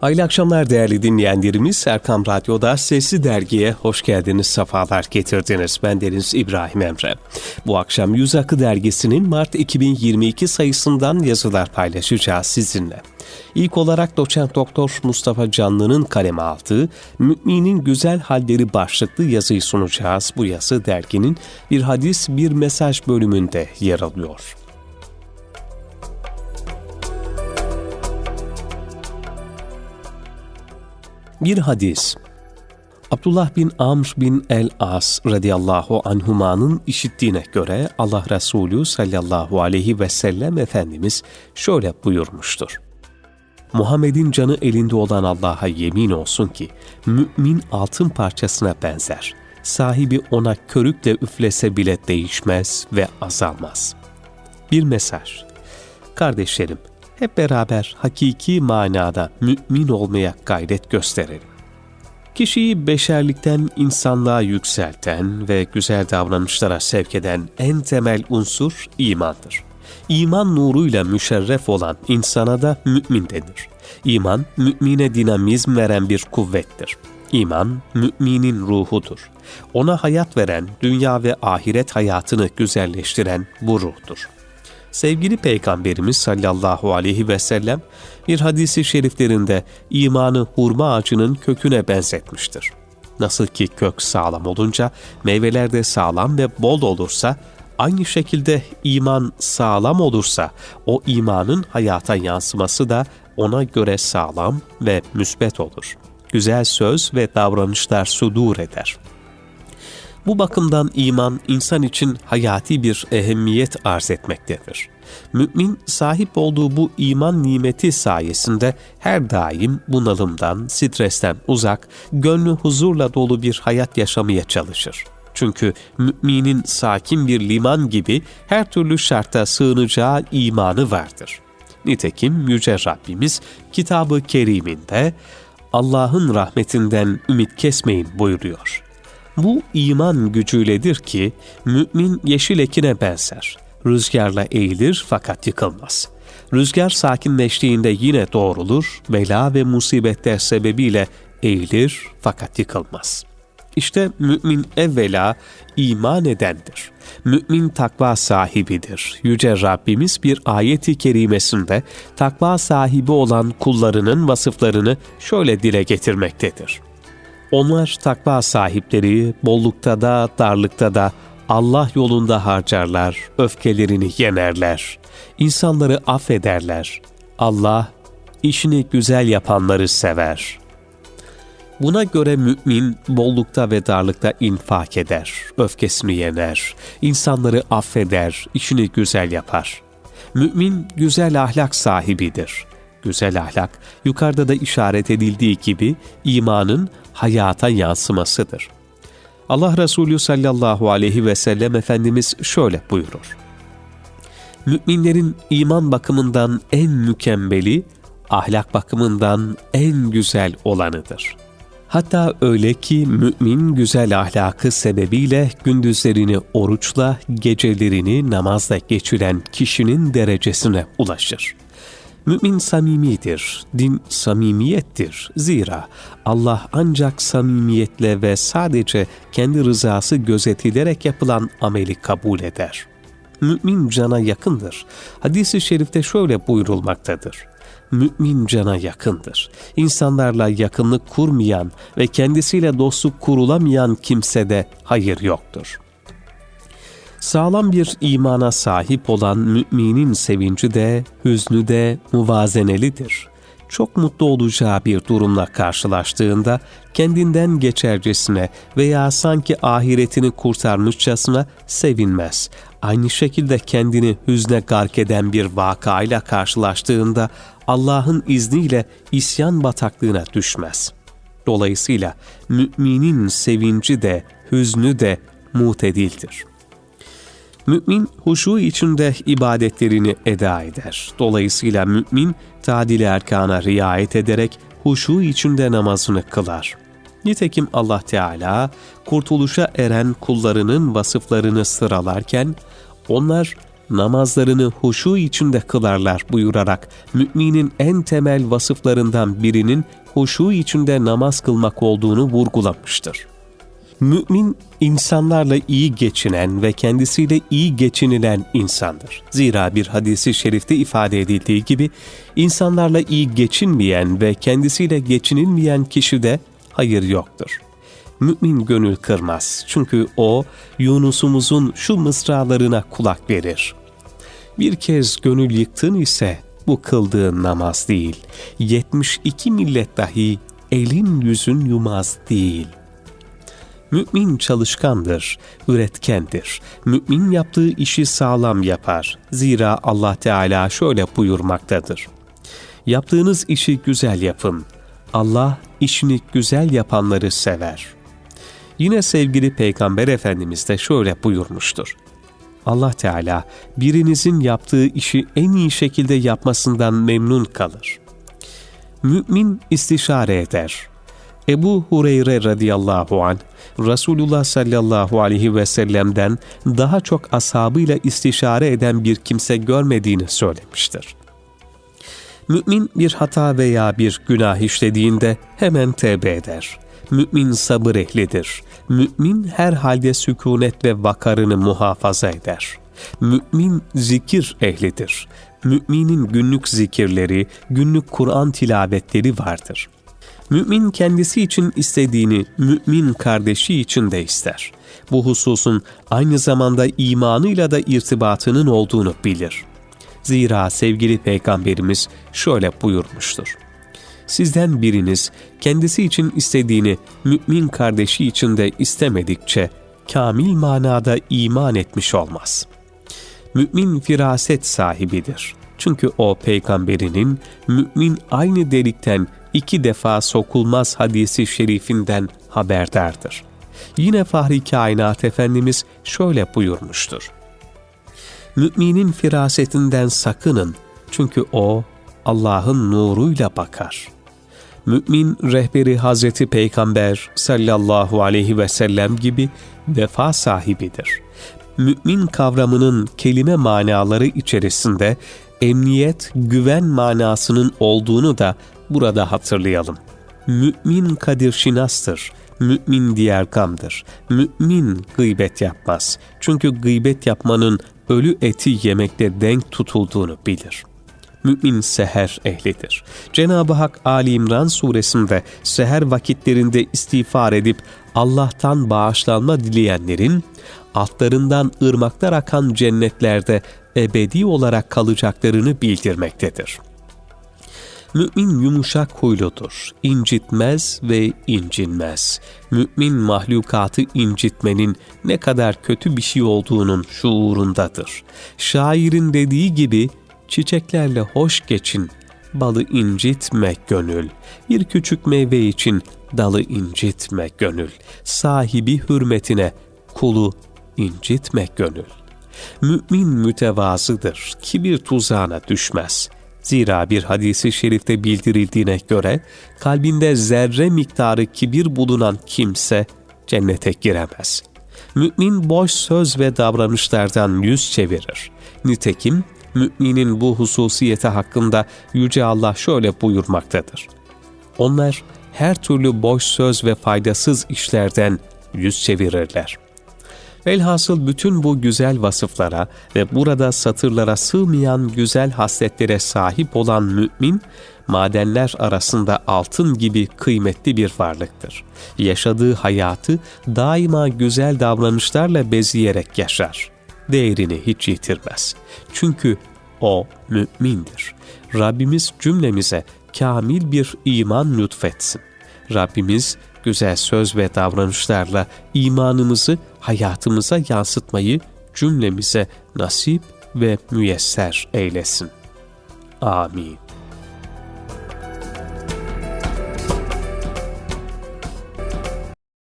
Hayırlı akşamlar değerli dinleyenlerimiz. Erkam Radyo'da Sesli Dergi'ye hoş geldiniz, sefalar getirdiniz. Ben Deniz İbrahim Emre. Bu akşam Yüz Akı Dergisi'nin Mart 2022 sayısından yazılar paylaşacağız sizinle. İlk olarak doçent doktor Mustafa Canlı'nın kaleme aldığı Müminin Güzel Halleri başlıklı yazıyı sunacağız. Bu yazı derginin bir hadis bir mesaj bölümünde yer alıyor. Bir hadis. Abdullah bin Amr bin el-As radıyallahu anhumanın işittiğine göre Allah Resulü sallallahu aleyhi ve sellem Efendimiz şöyle buyurmuştur. Muhammed'in canı elinde olan Allah'a yemin olsun ki mümin altın parçasına benzer. Sahibi ona körükle üflese bile değişmez ve azalmaz. Bir mesaj. Kardeşlerim, hep beraber hakiki manada mümin olmaya gayret gösterelim. Kişiyi beşerlikten insanlığa yükselten ve güzel davranışlara sevk eden en temel unsur imandır. İman nuruyla müşerref olan insana da mümin denir. İman, mümine dinamizm veren bir kuvvettir. İman, müminin ruhudur. Ona hayat veren, dünya ve ahiret hayatını güzelleştiren bu ruhtur. Sevgili Peygamberimiz sallallahu aleyhi ve sellem bir hadisi şeriflerinde imanı hurma ağacının köküne benzetmiştir. Nasıl ki kök sağlam olunca meyveler de sağlam ve bol olursa aynı şekilde iman sağlam olursa o imanın hayata yansıması da ona göre sağlam ve müsbet olur. Güzel söz ve davranışlar sudur eder.'' Bu bakımdan iman insan için hayati bir ehemmiyet arz etmektedir. Mümin sahip olduğu bu iman nimeti sayesinde her daim bunalımdan, stresten uzak, gönlü huzurla dolu bir hayat yaşamaya çalışır. Çünkü müminin sakin bir liman gibi her türlü şarta sığınacağı imanı vardır. Nitekim Yüce Rabbimiz kitabı keriminde Allah'ın rahmetinden ümit kesmeyin buyuruyor. Bu iman gücüyledir ki mümin yeşil ekine benzer. Rüzgarla eğilir fakat yıkılmaz. Rüzgar sakinleştiğinde yine doğrulur, bela ve musibetler sebebiyle eğilir fakat yıkılmaz. İşte mümin evvela iman edendir. Mümin takva sahibidir. Yüce Rabbimiz bir ayeti kerimesinde takva sahibi olan kullarının vasıflarını şöyle dile getirmektedir. Onlar takva sahipleri bollukta da darlıkta da Allah yolunda harcarlar, öfkelerini yenerler, insanları affederler. Allah işini güzel yapanları sever. Buna göre mümin bollukta ve darlıkta infak eder, öfkesini yener, insanları affeder, işini güzel yapar. Mümin güzel ahlak sahibidir. Güzel ahlak, yukarıda da işaret edildiği gibi imanın hayata yansımasıdır. Allah Resulü sallallahu aleyhi ve sellem Efendimiz şöyle buyurur. Müminlerin iman bakımından en mükemmeli, ahlak bakımından en güzel olanıdır. Hatta öyle ki mümin güzel ahlakı sebebiyle gündüzlerini oruçla, gecelerini namazla geçiren kişinin derecesine ulaşır.'' Mümin samimidir, din samimiyettir. Zira Allah ancak samimiyetle ve sadece kendi rızası gözetilerek yapılan ameli kabul eder. Mümin cana yakındır. Hadis-i şerifte şöyle buyurulmaktadır. Mümin cana yakındır. İnsanlarla yakınlık kurmayan ve kendisiyle dostluk kurulamayan kimsede hayır yoktur.'' Sağlam bir imana sahip olan müminin sevinci de, hüznü de muvazenelidir. Çok mutlu olacağı bir durumla karşılaştığında kendinden geçercesine veya sanki ahiretini kurtarmışçasına sevinmez. Aynı şekilde kendini hüzne gark eden bir vakayla karşılaştığında Allah'ın izniyle isyan bataklığına düşmez. Dolayısıyla müminin sevinci de, hüznü de mutedildir.'' Mümin huşu içinde ibadetlerini eda eder. Dolayısıyla mümin tadil erkana riayet ederek huşu içinde namazını kılar. Nitekim Allah Teala kurtuluşa eren kullarının vasıflarını sıralarken onlar namazlarını huşu içinde kılarlar buyurarak müminin en temel vasıflarından birinin huşu içinde namaz kılmak olduğunu vurgulamıştır. Mümin insanlarla iyi geçinen ve kendisiyle iyi geçinilen insandır. Zira bir hadisi şerifte ifade edildiği gibi insanlarla iyi geçinmeyen ve kendisiyle geçinilmeyen kişide hayır yoktur. Mümin gönül kırmaz çünkü o Yunus'umuzun şu mısralarına kulak verir. Bir kez gönül yıktın ise bu kıldığın namaz değil. 72 millet dahi elin yüzün yumaz değil. Mümin çalışkandır, üretkendir. Mümin yaptığı işi sağlam yapar. Zira Allah Teala şöyle buyurmaktadır. Yaptığınız işi güzel yapın. Allah işini güzel yapanları sever. Yine sevgili Peygamber Efendimiz de şöyle buyurmuştur. Allah Teala birinizin yaptığı işi en iyi şekilde yapmasından memnun kalır. Mümin istişare eder. Ebu Hureyre radıyallahu an Resulullah sallallahu aleyhi ve sellem'den daha çok ashabıyla istişare eden bir kimse görmediğini söylemiştir. Mümin bir hata veya bir günah işlediğinde hemen tevbe eder. Mümin sabır ehlidir. Mümin her halde sükunet ve vakarını muhafaza eder. Mümin zikir ehlidir. Müminin günlük zikirleri, günlük Kur'an tilavetleri vardır. Mümin kendisi için istediğini mümin kardeşi için de ister. Bu hususun aynı zamanda imanıyla da irtibatının olduğunu bilir. Zira sevgili Peygamberimiz şöyle buyurmuştur. Sizden biriniz kendisi için istediğini mümin kardeşi için de istemedikçe kamil manada iman etmiş olmaz. Mümin firaset sahibidir. Çünkü o peygamberinin mümin aynı delikten iki defa sokulmaz hadisi şerifinden haberdardır. Yine Fahri Kainat Efendimiz şöyle buyurmuştur. Müminin firasetinden sakının çünkü o Allah'ın nuruyla bakar. Mümin rehberi Hazreti Peygamber sallallahu aleyhi ve sellem gibi vefa sahibidir. Mümin kavramının kelime manaları içerisinde emniyet, güven manasının olduğunu da burada hatırlayalım. Mümin kadir şinastır. Mümin diğer kamdır. Mümin gıybet yapmaz. Çünkü gıybet yapmanın ölü eti yemekte denk tutulduğunu bilir. Mümin seher ehlidir. Cenab-ı Hak Ali İmran suresinde seher vakitlerinde istiğfar edip Allah'tan bağışlanma dileyenlerin altlarından ırmaklar akan cennetlerde ebedi olarak kalacaklarını bildirmektedir. Mümin yumuşak huyludur, incitmez ve incinmez. Mümin mahlukatı incitmenin ne kadar kötü bir şey olduğunun şuurundadır. Şairin dediği gibi, çiçeklerle hoş geçin, balı incitme gönül. Bir küçük meyve için dalı incitme gönül. Sahibi hürmetine kulu incitme gönül. Mümin mütevazıdır, kibir tuzağına düşmez.'' Zira bir hadisi şerifte bildirildiğine göre kalbinde zerre miktarı kibir bulunan kimse cennete giremez. Mümin boş söz ve davranışlardan yüz çevirir. Nitekim müminin bu hususiyeti hakkında Yüce Allah şöyle buyurmaktadır. Onlar her türlü boş söz ve faydasız işlerden yüz çevirirler.'' Velhasıl bütün bu güzel vasıflara ve burada satırlara sığmayan güzel hasletlere sahip olan mümin, madenler arasında altın gibi kıymetli bir varlıktır. Yaşadığı hayatı daima güzel davranışlarla bezeyerek yaşar. Değerini hiç yitirmez. Çünkü o mümindir. Rabbimiz cümlemize kamil bir iman lütfetsin. Rabbimiz güzel söz ve davranışlarla imanımızı hayatımıza yansıtmayı cümlemize nasip ve müyesser eylesin. Amin.